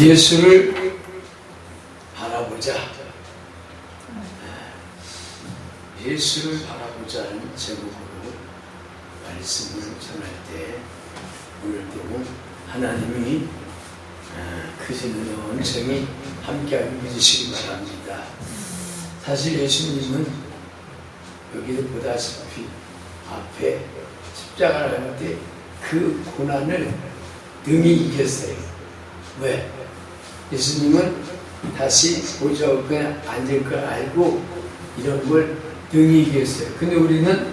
예수를 바라보자. 예수를 바라보자는 제목으로 말씀을 전할 때 오늘도 하나님이 아, 크신 은총이 함께하고 믿으시기 바랍니다. 사실 예수님은 여기도 보다시피 앞에 십자가를 할때그 고난을 능히 이겼어요. 왜? 예수님은 다시 보좌 옆에 앉을 걸 알고 이런 걸 이겼어요. 근데 우리는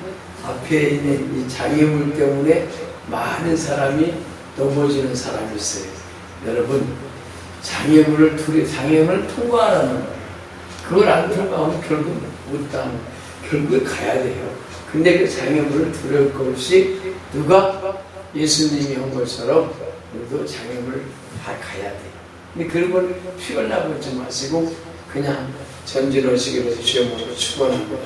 앞에 있는 이 장애물 때문에 많은 사람이 넘어지는 사람이 있어요. 여러분, 장애물을 둘이 장애물을 통과하라는 거예요. 그걸 안 통과하면 결국 못 가면 결국에 가야 돼요. 근데 그 장애물을 두려울 것 없이 누가 예수님이 한 것처럼 우리도 장애물을 다 가야 돼요. 근데 그런 걸 피곤하고 지 마시고 그냥 전진의식으로 주여으로 축원합니다.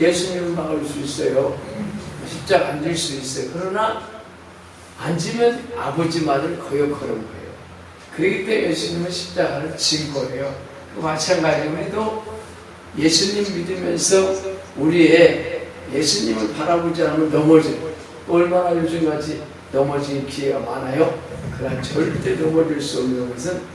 예수님은 막을 수 있어요. 십자가 앉을 수 있어요. 그러나 앉으면 아버지 말을 거역하는 거예요. 그렇기 때문에 예수님은 십자가를 진 거예요. 그 마찬가지로 예수님 믿으면서 우리의 예수님을 바라보지 않으면 넘어져요. 얼마나 요즘같이 넘어질 기회가 많아요. 그러나 절대 넘어질 수 없는 것은 네,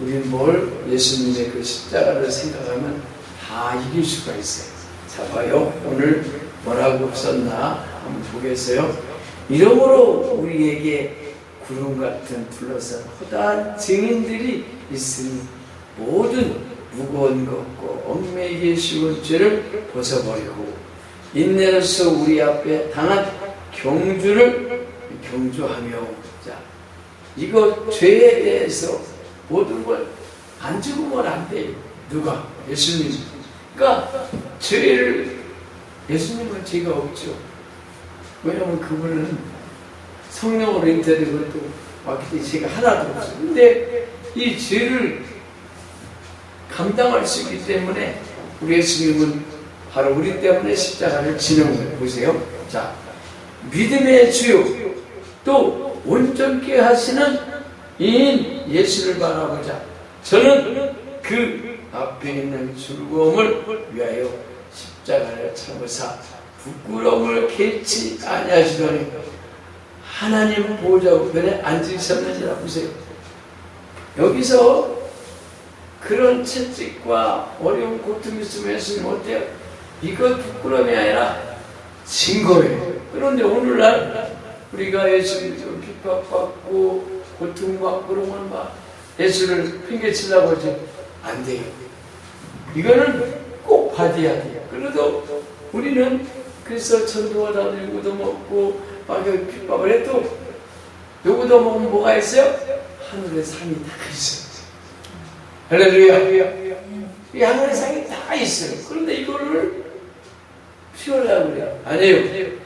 우리는 뭘 예수님의 그 십자가를 생각하면 다 이길 수가 있어요. 자 봐요. 오늘 뭐라고 썼나 한번 보겠어요. 이러므로 우리에게 구름 같은 둘러싼 허다한 증인들이 있으니 모든 무거운 것과 얽매이기 쉬운 죄를 벗어버리고 인내로서 우리 앞에 당한 경주를 경주하며 자 이거 죄에 대해서 모든 걸 안 죽으면 안 돼요. 누가? 예수님. 그러니까 죄를 예수님은 죄가 없죠. 왜냐하면 그분은 성령으로 잉태되고 또 왔기 때문에 죄가 하나도 없어요. 근데 이 죄를 감당할 수 있기 때문에 우리 예수님은 바로 우리 때문에 십자가를 지는 거예요. 보세요. 자, 믿음의 주요 또 온전케 하시는 이인 예수를 바라보자. 저는 그 앞에 있는 즐거움을 위하여 십자가를 참으사 부끄러움을 개치 아니하시더니 하나님 보좌 우편에 앉으셨느니라 보세요. 여기서 그런 채찍과 어려운 고통이 있으면 예수님 어때요? 이거 부끄러움이 아니라 진 거예요. 그런데 오늘날 우리가 예수님 핍박받고 그러면 막 예수를 핑계치려고 하지 안 돼요. 이거는 꼭 받아야 돼요. 그래도 우리는 그래서 전도가 다니고 요거도 먹고 막 핍박을 해도 요거도 먹으면 뭐가 있어요? 하늘의 상이 다 있어요. 할렐루야. 이 하늘의 상이 다 있어요. 그런데 이거를 피우려고 그래요. 아니에요.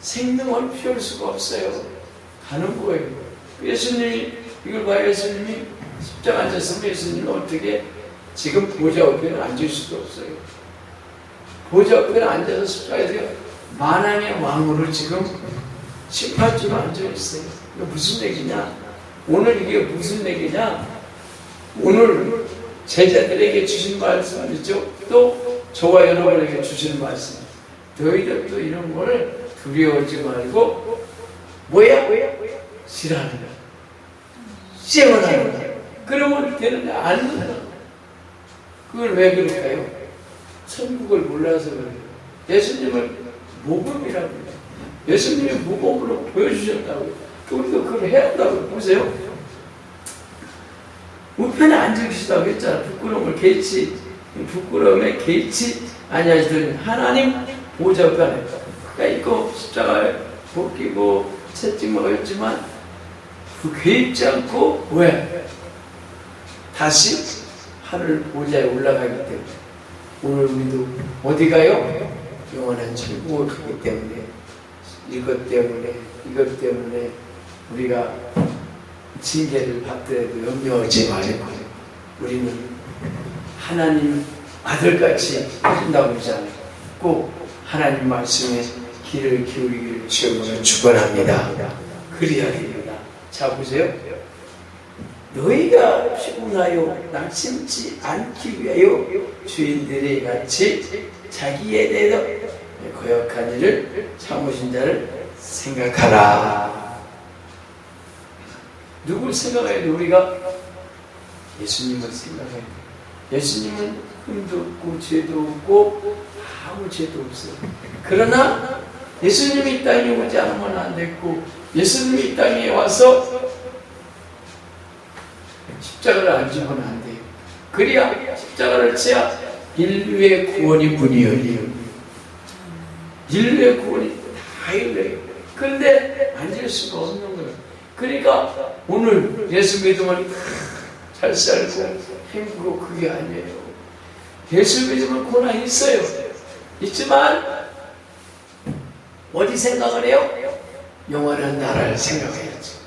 생명을 피울 수가 없어요. 가는 거예요. 예수님이, 이걸 봐요. 예수님이 십자가 앉았으면 예수님은 어떻게 지금 보좌 옆에는 앉을 수도 없어요. 보좌 옆에는 앉아서 십자가에서 만왕의 왕으로 지금 심판주로 앉아 있어요. 이거 무슨 얘기냐? 오늘 이게 무슨 얘기냐? 오늘 제자들에게 주신 말씀 있죠? 또 저와 여러분에게 주신 말씀. 너희들도 이런 걸 두려워하지 말고 뭐야? 싫어하는 거야. 거야. 그러면 되는데 안 된다. 그걸 왜 그럴까요? 천국을 몰라서 그래요. 예수님을 모범이라고 해요. 예수님이 모범으로 보여주셨다고요. 우리도 그걸 해야 한다고 보세요. 우편에 앉아 계시다고 했잖아. 부끄러움을 개치, 부끄러움에 개치 아니하시더니 하나님 보좌 편에. 그러니까 이거 십자가에 벗기고 채찍 먹었지만 그 개입지 않고 왜? 다시 하늘 보좌에 올라가기 때문에 오늘 우리도 어디 가요? 영원한 천국을 가기 때문에 이것 때문에 이것 때문에 우리가 징계를 받더라도 염려하지 말고 우리는 하나님 아들같이 해준다고 그러잖아요. 꼭 하나님 말씀에 귀를 기울이기를. 그리해야 됩니다. 자 보세요. 너희가 피곤하여 낙심치 않기 위하여 주인들이 같이 자기에 대해서 고역한 일을 참으신 자를 생각하라. 누굴 생각해야 돼? 우리가 예수님을 생각해야 돼. 예수님은 흠도 없고 죄도 없고 아무 죄도 없어요. 그러나 예수님이 이 땅에 오지 않으면 안 됐고 예수님이 이 땅에 와서 십자가를 안 지면 안 돼요. 그래야 십자가를 지야 인류의 구원이 문이 열려요. 인류의 구원이 다 열려요. 근데 앉을 수가 없는 거예요. 그러니까 오늘 예수 믿으면 잘 살고 행복고 그게 아니에요. 예수 믿으면 고난 있어요. 있지만 어디 생각을 해요? 영원한 나라를 생각해야지.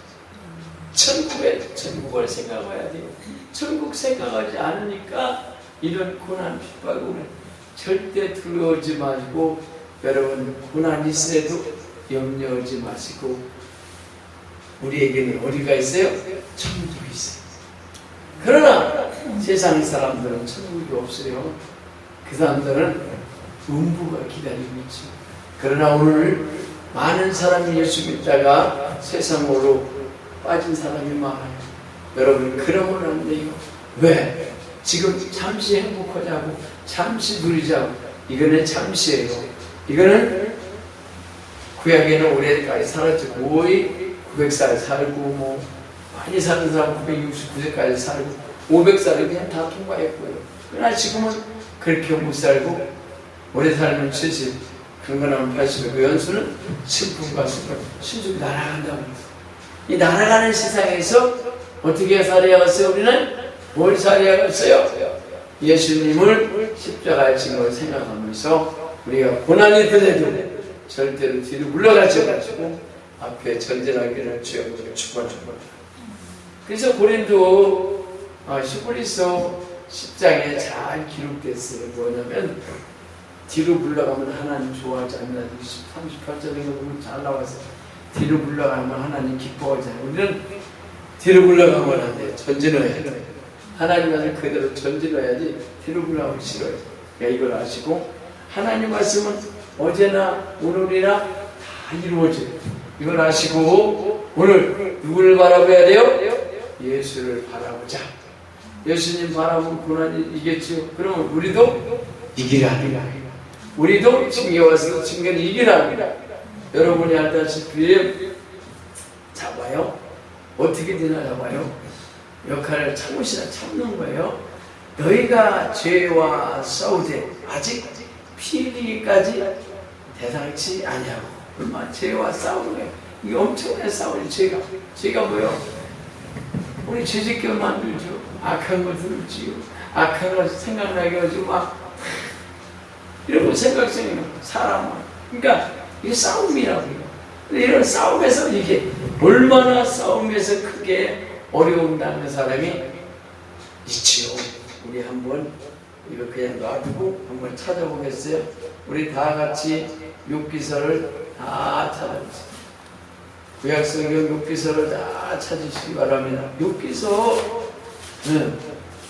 천국에 천국을 생각해야 돼요. 천국 생각하지 않으니까 이런 고난 핍박을 절대 두려워하지 마시고 여러분 고난 있어도 염려하지 마시고 우리에게는 어디가 있어요? 천국이 있어요. 그러나 세상 사람들은 천국이 없어요. 그 사람들은 음부가 기다리고 있죠. 그러나 오늘 많은 사람이 예수 믿다가 세상으로 빠진 사람이 많아요. 여러분 그러면 안 돼요. 왜? 지금 잠시 행복하자고 잠시 누리자고 이거는 잠시예요. 이거는 구약에는 오래까지 살았죠. 거의 900살 살고 뭐 많이 사는 사람 969세까지 살고 500살을 그냥 다 통과했고요. 그러나 지금은 그렇게 못 살고 오래 살면 70, 그런 거 나면 80, 그 연수는 신품과 신품, 신속이 날아간다고. 이 날아가는 세상에서 어떻게 살아야겠어요? 우리는 뭘 살아야겠어요? 예수님을 십자가에 진걸 생각하면서 우리가 고난이 더해도 절대로 뒤로 물러가지 마시고 앞에 전진하기를 주여 축원합니다. 그래서 고린도 아, 시골리서 10장에 잘 기록됐어요. 뭐냐면 뒤로 물러가면 하나님 좋아하지 않나 38절에 보면 잘 나와서 뒤로 물러가면 하나님 기뻐하지 않아요. 우리는 뒤로 물러가면 안 돼요. 전진해야 돼요. 하나님 말을 그대로 전진해야지 뒤로 물러가면 싫어요. 그러니까 이걸 아시고 하나님 말씀은 어제나 오늘이나 다 이루어져요. 이걸 아시고 오늘 누구를 바라봐야 돼요? 예수를 바라보자. 예수님 바라보면 고난이 이겠죠. 그러면 우리도 이기라. 우리도 징계와서 징계는 이기라. 여러분이 알다시피 잡아요. 어떻게 되나 잡아요? 역할을 참으시라 참는 거예요. 너희가 죄와 싸우되 아직 피 흘리기까지 대상치 아니하고 얼마 죄와 싸우는 거예요. 이게 엄청난 싸우는 죄가 죄가 뭐요? 우리 죄짓게 만들죠. 악한 거 들을 지요. 악한 거 생각나게 가지고 막 생각성이 사람은 그러니까 이게 싸움이라고요. 이런 싸움에서 이게 얼마나 싸움에서 크게 어려움 당하는 사람이 있지요. 우리 한번 이거 그냥 놔두고 한번 찾아보겠어요. 우리 다 같이 욕기서를 다 찾아보세요. 구약성경 욕기서를 다 찾으시기 바랍니다. 욕기서 네.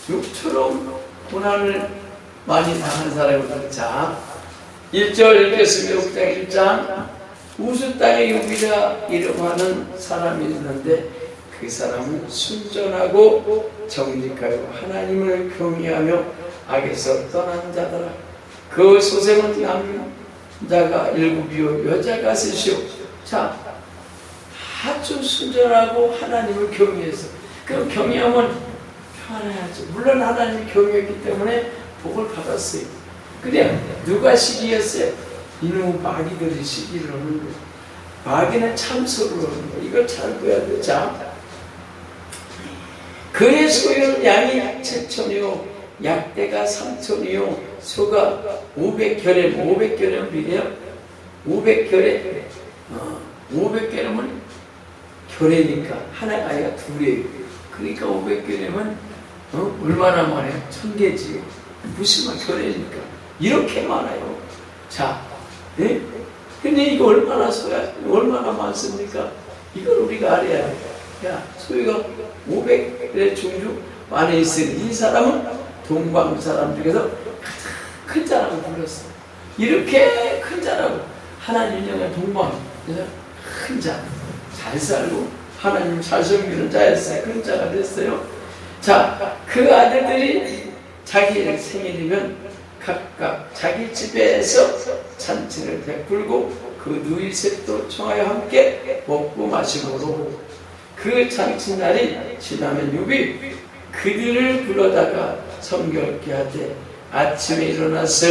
욕처럼 고난을 많이 당한 사람입니다. 자, 1절 읽겠습니다. 6장 1장 우수 땅의 욕이라 이름하는 사람이 있는데 그 사람은 순전하고 정직하여 하나님을 경외하며 악에서 떠난 자더라. 그 소생은 남자가 일곱이요 여자가 셋이요. 자, 아주 순전하고 하나님을 경외해서 그 경외하면 편해야죠. 물론 하나님 경외했기 때문에 복을 받았어요. 그래 누가 시기였어요? 이놈 마귀들이 시기를 하는 거예요. 마귀는 참소를 하는 거예요. 이걸 잘 봐야 돼. 자, 그의 소유는 양이 7천이요 약대가 3천이요 소가 500결에 500결에 비례요 500결에 어, 500결이면 결이니까 하나가 아니라 둘이에요 그러니까 500결이면 어? 얼마나 많아요? 천 개지요 무슨 결이니까 이렇게 많아요. 자, 네? 근데 이거 얼마나 써야, 얼마나 많습니까? 이걸 우리가 알아야 돼. 야, 소유가 500의 종류 안에 있으니 이 사람은 동방 사람 중에서 큰 자라고 불렀어. 이렇게 큰 자라고. 하나님 영의 동방. 큰 자. 잘 살고, 하나님 잘 섬기는 자였어요. 큰 자가 됐어요. 자, 그 아들들이 자기 생일이면 각각 자기 집에서 잔치를 베풀고 그 누이셋도 청하여 함께 먹고 마시고 그 잔치날이 지나면 유비 그들을 불러다가 성결케 하되 아침에 일어나서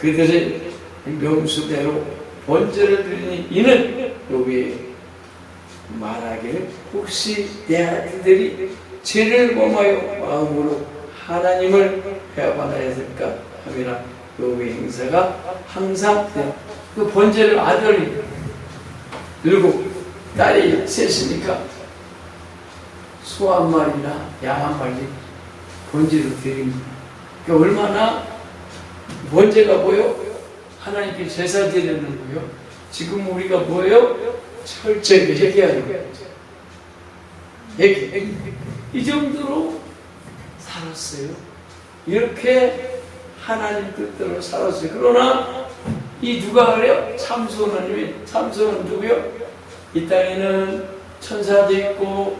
그들의 명수대로 번제를 드리니 이는 요비 말하기를 혹시 내 아들들이 죄를 범하여 마음으로 하나님을 배반하였을까? 함이라 노의 행사가 항상 그 번제를 아들이 일곱 딸이 셋이니까 소 한 마리나 양 한 마리 번제로 드립니다. 그 얼마나 번제가 뭐요? 하나님께 제사 드리는 거요. 지금 우리가 뭐예요? 철저하게 얘기하는 거예요. 얘기, 얘기. 이 정도로 살았어요. 이렇게 하나님 뜻대로 살았어요. 그러나 이 누가 그래요? 참소원님이 참소는 누구요? 이 땅에는 천사도 있고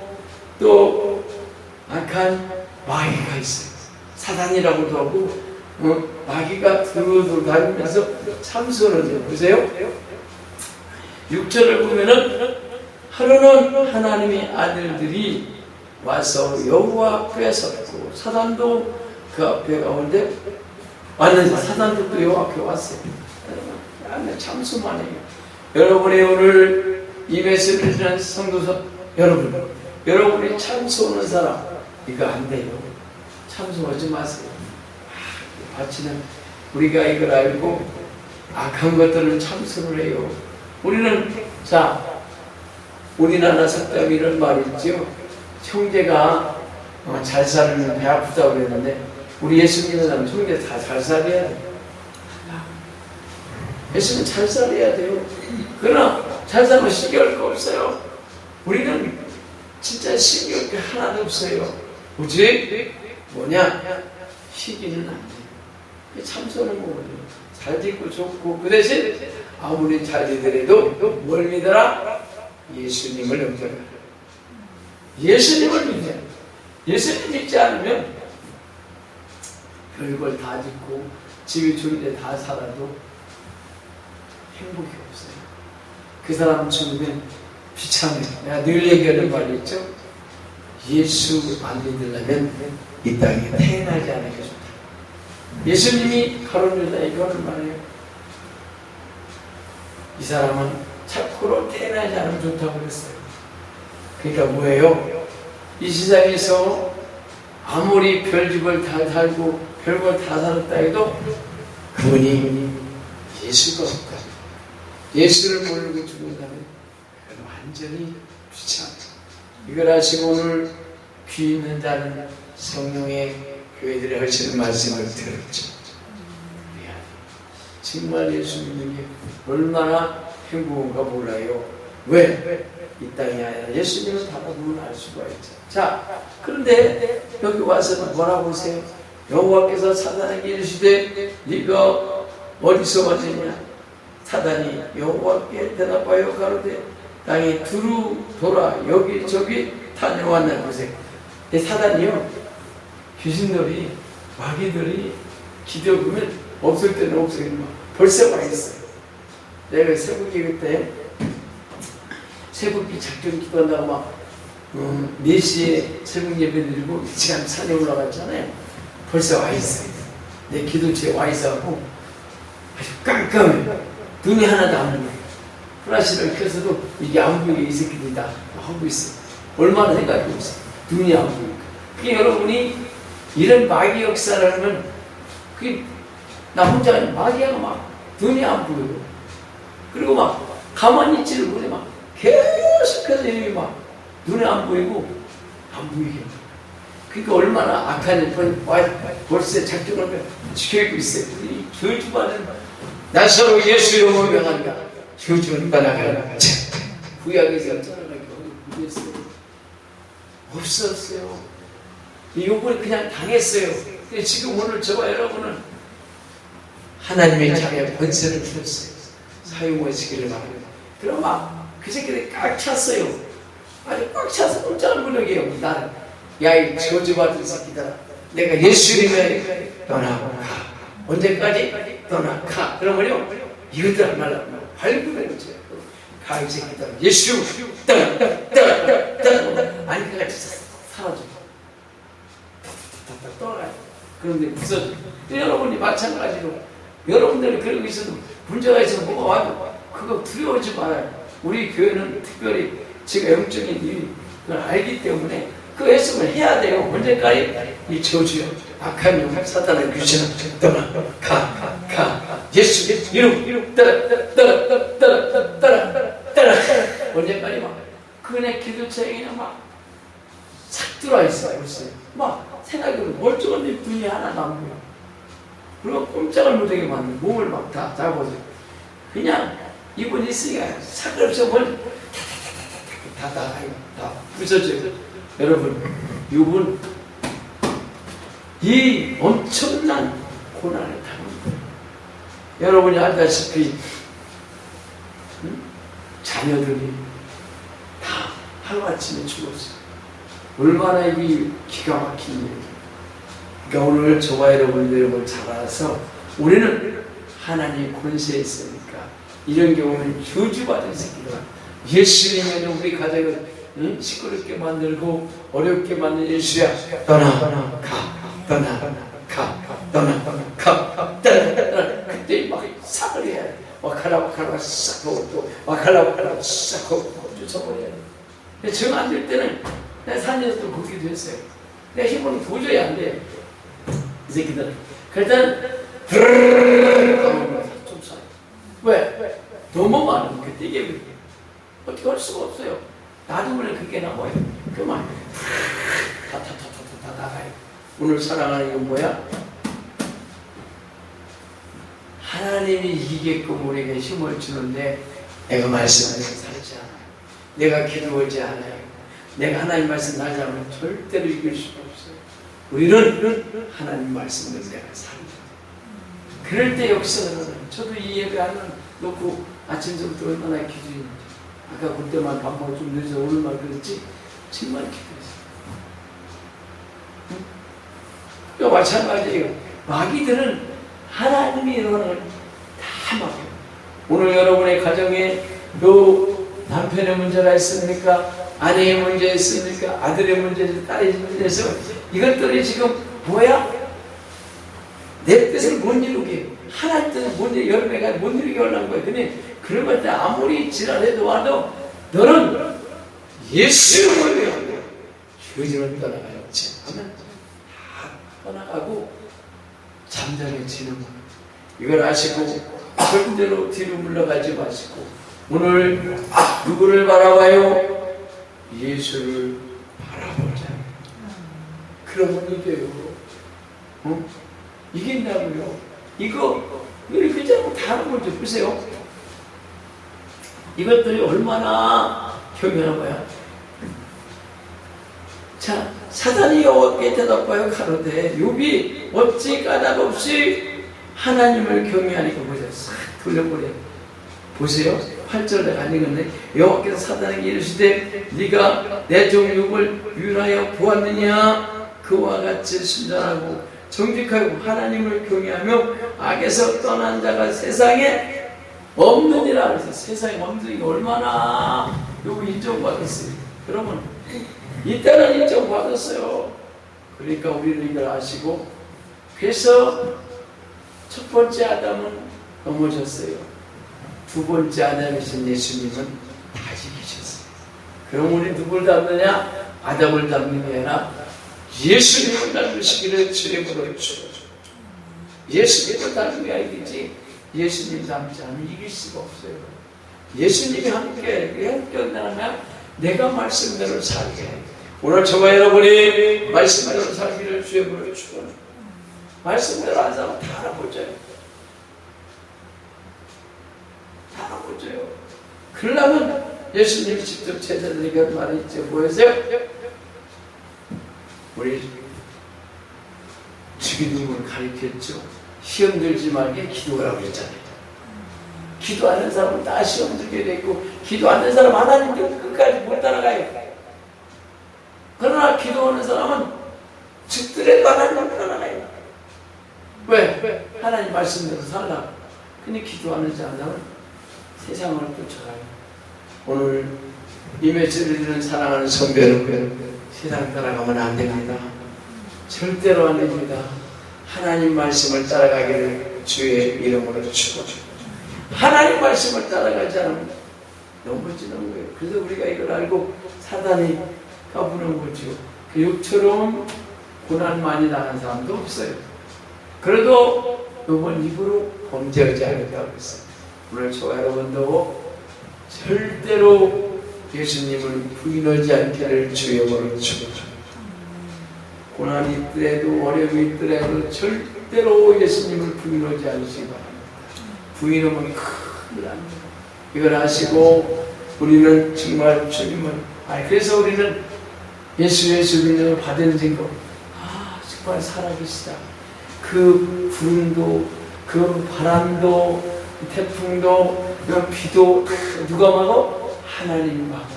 또 악한 마귀가 있어요. 사단이라고도 하고 어? 마귀가 들어오고 다니면서 참소원을 보세요. 6절을 보면은 하루는 하나님의 아들들이 와서 여호와 앞에 그 섰고 사단도 그 앞에 가운데 왔는데 사단들도 요 앞에 왔어요. 여러분, 참수만 해요. 여러분의 오늘 이 메시지를 전 성도사, 여러분, 여러분이 참수오는 사람, 이거 안 돼요. 참수하지 마세요. 아, 바치는 우리가 이걸 알고 악한 것들은 참수를 해요. 우리는 자 우리나라 석담이란 말이지요. 형제가 어, 잘 살면 배 아프다고 그랬는데 우리 예수 믿는 사람 속에 다잘 살아야 돼요. 예수는 잘 살아야 돼요. 그러나 잘 살면 신경을 거 없어요. 우리는 진짜 신경 게 하나도 없어요. 뭐지? 뭐냐? 시기는 안 돼요. 참선은 뭐예요? 잘 짓고 좋고 그 대신 아무리 잘 되더라도 뭘 믿어라? 예수님을 믿어라. 예수님을 믿어라. 예수님 믿지 않으면 별걸 다 짓고 집이 좋은데 다 살아도 행복이 없어요. 그 사람 죽으면 비참해요. 내가 늘 얘기하는 말이 있죠. 예수 안 믿으려면 이 땅에 태어나지 않는 게 좋다. 예수님이 가론 유다에게 하는 말이에요. 이 사람은 착고로 태어나지 않으면 좋다고 그랬어요. 그러니까 뭐예요? 이 세상에서 아무리 별집을 다 달고 별걸 다 살았다 해도 그분이 예수일 것 같다. 예수를 모르고 죽은다면 완전히 귀찮다. 이걸 아시고 오늘 귀 있는 자는 성령의 교회들이 하시는 말씀을 들었죠. 정말 예수 믿는 게 얼마나 행복한가 몰라요. 왜? 이 땅이 아니라 예수님은 다른 분을 알 수가 있죠. 자, 그런데 여기 와서 뭐라고 보세요? 여호와께서 사단에게 이르시되 네가 어디서 맞으냐? 사단이 여호와께 대답하여 가로되 땅이 두루 돌아 여기 저기 다녀왔나 보세요. 사단이요 귀신들이 마귀들이 기대보면 없을 때는 없어요. 벌써 와 있어요. 내가 새벽에 그때 새벽기 작전 기도한다고 막 어, 음, 4시에 새벽 예배 드리고 지금 산에 올라갔잖아요. 벌써 와 있어요. 내 기둥체에 와 있어갖고 아주 깜깜해. 눈이 하나도 안 보여. 플라시를 켜서도 이게 안 보이게 이 새끼들이다 하고 있어. 얼마나 생각이 없어. 눈이 안 보이니까. 그게 여러분이 이런 마귀 역사라는 그게 나 혼자 마귀야가 막 눈이 안 보이고 그리고 막 가만히 있지를 못해 막 계속해서 이막 눈에 안 보이고 안 보이게 그러니까 얼마나 악한 일뿐 벌써 작정을 지키고 있어요. 저주받은 나 서로 예수 이름으로 명한다. 저주는 받아가라. 구약에서 떠나가기 없었어요. 욕을 그냥 당했어요. 근데 지금 오늘 저와 여러분은 하나님의 자녀 권세를 주셨어요. 사용하시기를 바랍니다. 그럼 막 그 새끼들 꽉 찼어요. 아주 꽉 차서 깜짝 놀라게 해요. 나는. 야 이 저주받은 새끼들아 내가 예수님의 떠나가 언제까지 떠나가 그러면요. 이것들 한 말로 발굴해 놓죠 가이 새끼들 예수 떠나 떠나 떠나 아니 그가 진짜 사라져. 다 떠나요. 그런데 무서져 여러분이 마찬가지로 여러분들이 그러고 있어도 문제가 있으면 뭐가 와도 그거 두려워하지 말아요. 우리 교회는 특별히 제가 영적인 일을 알기 때문에 그 했으면 해야 돼요. 언제까지? 이 저주요. 악한 영, 사단의 귀신아, 떠나, 가, 가, 예수, 이름, 따라, 따라, 따라, 따라, 따라, 따라. 언제까지 막, 그네 기도처에 그냥 막, 싹 들어와 있어요. 막, 생각해보면 멀쩡한 분이 하나 남고요. 그리고 꼼짝을 못하게 만든 몸을 막 다 잡아서 그냥 이분 있으니까 상관없이 뭘 다, 다, 다, 다 부서져요. 여러분, 이분, 이 엄청난 고난을 당한 거예요. 여러분이 알다시피, 음? 자녀들이 다 하루아침에 죽었어요. 얼마나 이 기가 막힌 일이에요. 그러니까 오늘 저와 여러분들 잘 알아서 우리는 하나님 권세에 있으니까 이런 경우는 저주받은 새끼가 예수님은 우리 가정을 응? 시끄럽게 만들고 어렵게 만든 예수야 떠나 떠나 가 떠나 가 떠나 가 떠나 그때 막 싹을 해야 돼 와카라 와카라 싹 하고 또 와카라 와카라 싹 하고 쫓아버려야 돼 정안 될 때는 내가 산에서 또 걷기도 했어요 내 힘으로 도저히 안 돼. 이 새끼들은. 그랬더니 드르르르르 좀 쏴요. 왜? 너무 많은 그때 이게 어떻게 할 수가 없어요. 놔두면 그게 나와요. 그만 나가요. 오늘 사랑하는 건 뭐야? 하나님이 이기게끔 우리에게 힘을 주는데 내가 말씀하지 살지 않아요. 내가 기도하지 않아요. 내가 하나님 말씀 나지 않으면 절대로 이길 수가 없어요. 우리는 하나님 말씀을 내가 살죠. 그럴 때 하나요. 저도 이 예배 하면 놓고 아침부터 얼마나 기도했는지. 아까 그때만 밥 먹고 좀 늦어서 오늘만 그랬지. 정말 기도했어요. 응? 또 마찬가지예요. 마귀들은 하나님이 이러는 걸다 막혀요. 오늘 여러분의 가정에 요 남편의 문제가 있습니까? 아내의 문제 있습니까? 아들의 문제, 딸의 문제 있어 이것들이 지금 뭐야? 내 뜻을 못 이루게 하나님 뜻을 못 이루게 열매가 못 이루게 하려는. 근데 그런 것들 아무리 지랄해도 와도 너는 예수를 위하여 죄지를 떠나가요. 하면 다 떠나가고 잠잠해지는 거예요. 이걸 아시고 절대로 뒤로 물러가지 마시고 오늘 누구를 바라봐요? 예수를 바라보자. 그러면 이겨요. 어? 이긴다고요. 이거 이렇게 자고 다른 거죠. 보세요. 이것들이 얼마나 경연한 거야. 자, 사단이 여호와께 대답하여 가로되 욥이 어찌 까닭 없이 하나님을 경외하니까 보세요. 싹 돌려버려. 보세요. 8절 내가 안 읽었네. 여호와께서 사단에게 이르시되 네가 내종 욥을 유하여 보았느냐 그와 같이 순전하고 정직하고 하나님을 경외하며 악에서 떠난 자가 세상에 없느니라 그래서 세상에 없는 게 얼마나 욥이 인정받았어요. 그러면 이때는 인정받았어요. 그러니까 우리는 이걸 아시고 그래서 첫 번째 아담은 넘어졌어요. 두 번째 아담이신 예수님은 다시 계셨어요. 그럼 우리 누굴 닮느냐? 아담을 닮는 게 아니라 예수님을 닮으시기를 부를 주죠. 예수님을 닮으면 알겠지. 예수님 닮지 않으면 이길 수가 없어요. 예수님이 함께 한다면 내가 말씀대로 살게. 해. 오늘 저와 여러분이 말씀대로 살기를 주의 부를 주고 말씀대로 안 살면 다 알아보죠. 다 알아보죠. 그러려면 예수님이 직접 제자들에게 말했죠. 뭐였어요? 우리 주기도문을 가르쳤죠. 시험 들지 말게 기도하라고 했잖아요. 기도하는 사람은 다 시험 들게 되고 기도 하는 사람 하나님 끝까지 못 따라가요. 그러나 기도하는 사람은 죽더라도 하나님 따라가요. 왜? 하나님 말씀대로 살라. 근데 기도하는 자는 세상을 쫓아가요. 오늘 이 메시지를 듣는 사랑하는 성도 여러분, 세상 따라가면 안 됩니다. 절대로 안 됩니다. 하나님 말씀을 따라가기를 주의 이름으로 축원합니다. 하나님 말씀을 따라가지 않으면 넘어지는 거예요. 그래서 우리가 이걸 알고 사단이 까부는 거죠. 그 욕처럼 고난 많이 당한 사람도 없어요. 그래도 이번 입으로 범죄하지 않겠다고 했어요. 오늘 저와 여러분도 절대로 예수님을 부인하지 않기를 주의 이름으로 축원합니다. 고난이 있더라도 어려움이 있더라도 절대로 예수님을 부인하지 않으시기 바랍니다. 부인하면 큰일 납니다. 이걸 아시고 우리는 정말 주님을 아 그래서 우리는 예수 예수 믿음을 받은 증거 아 정말 살아계시다. 그 구름도 그 바람도 태풍도 그 비도 누가 막어? 하나님이 막아.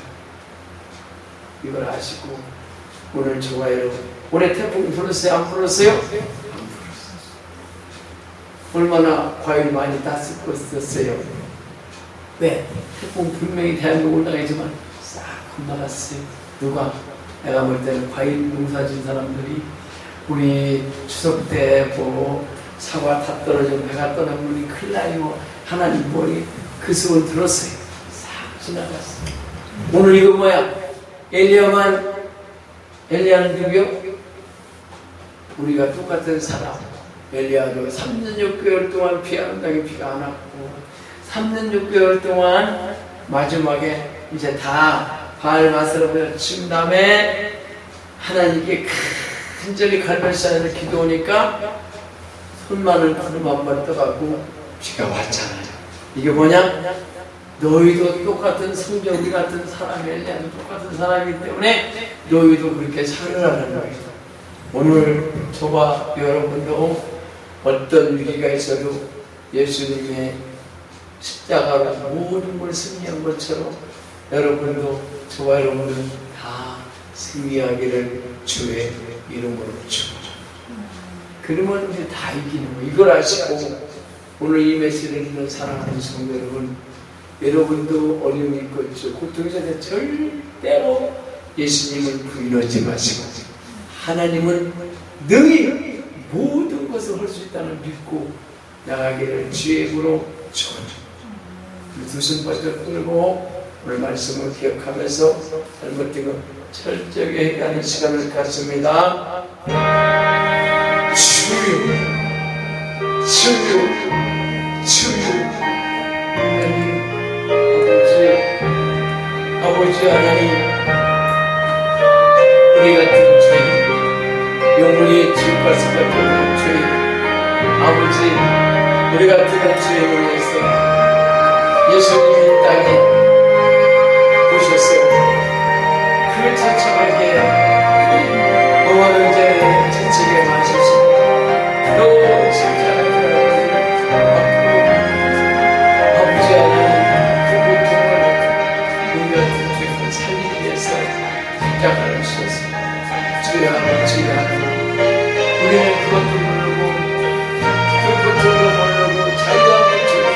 이걸 아시고 오늘 저와 여러분 올해 태풍 불었어요? 안 불었어요? 얼마나 과일 많이 땄었어요. 왜? 태풍 분명히 대한민국 올라가지만 싹 건너갔어요. 누가? 내가 볼 때는 과일 농사 진 사람들이 우리 추석 때뭐 사과 다 떨어지고 배가 떠나면 큰일 나요. 하나님 머리 그 소원 들었어요. 싹 지나갔어요. 오늘 이거 뭐야? 엘리야만 엘리야는 누구요? 우리가 똑같은 사람. 엘리야도 3년 6개월 동안 온다고 비가 안 왔고 3년 6개월 동안 마지막에 이제 다 바알 마스를 친 다음에 하나님께 간절히 갈멜산에서 기도하니까 손만을 구름 한번 떠가고 비가 왔잖아요. 이게 뭐냐? 너희도 똑같은 성경이 같은 사람이 엘리야도 똑같은 사람이기 때문에 너희도 그렇게 살으라는 거예요. 오늘 저와 여러분도 어떤 위기가 있어도 예수님의 십자가로 모든 걸 승리한 것처럼 여러분도 저와 여러분은 다 승리하기를 주의 이름으로 축원합니다. 그러면 이제 다 이기는 거 이걸 아시고 오늘 이 메시지를 듣는 사랑하는 성도 여러분 여러분도 어려움이 있고 있는데 절대로 예수님을 부인하지 마시고 하나님은 능히 모든 것을 할 수 있다는 믿고 나가기를 주의 입으로 축원합니다. 두손 바짝 끌고 오늘 말씀을 기억하면서 잘못된 것 철저하게 회개하는 시간을 갖습니다. 주여, 주여. 아버지, 하나님, 우리 같은 죄인, 영원히 지옥갈 수밖에 없는 죄인, 아버지, 우리 같은 죄인을 위해서 예수님이 땅에 오셨어요. 그 처참하게 너와는 죄를 지치게 마시고 또 아버지 하나님 우리는 그것도 모르고 그 고통도 모르고 자유함을 주고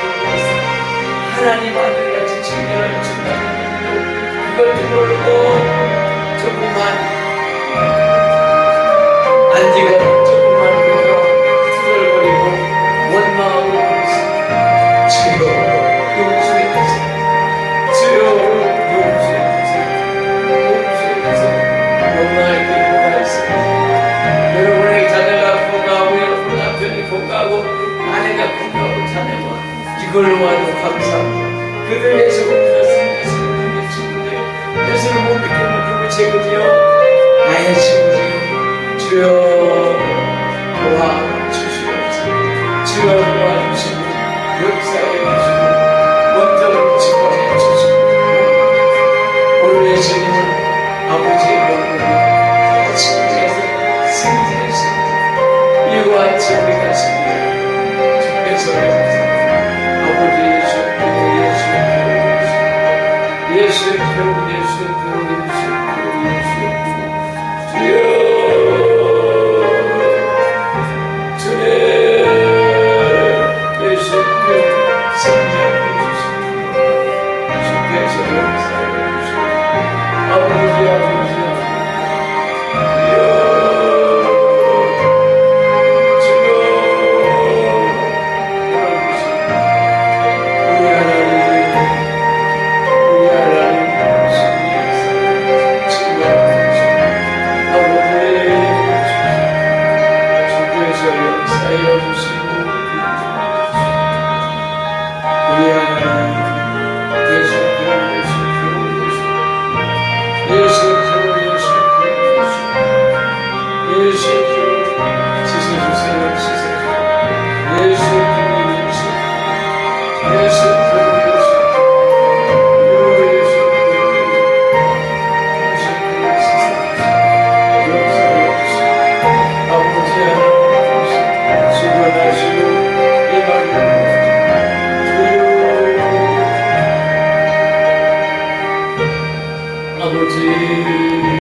하나님 아들같이 증명을 준다는 그것도 모르고 조금만 안디고 이걸로만 감사합니다. 그들 위해서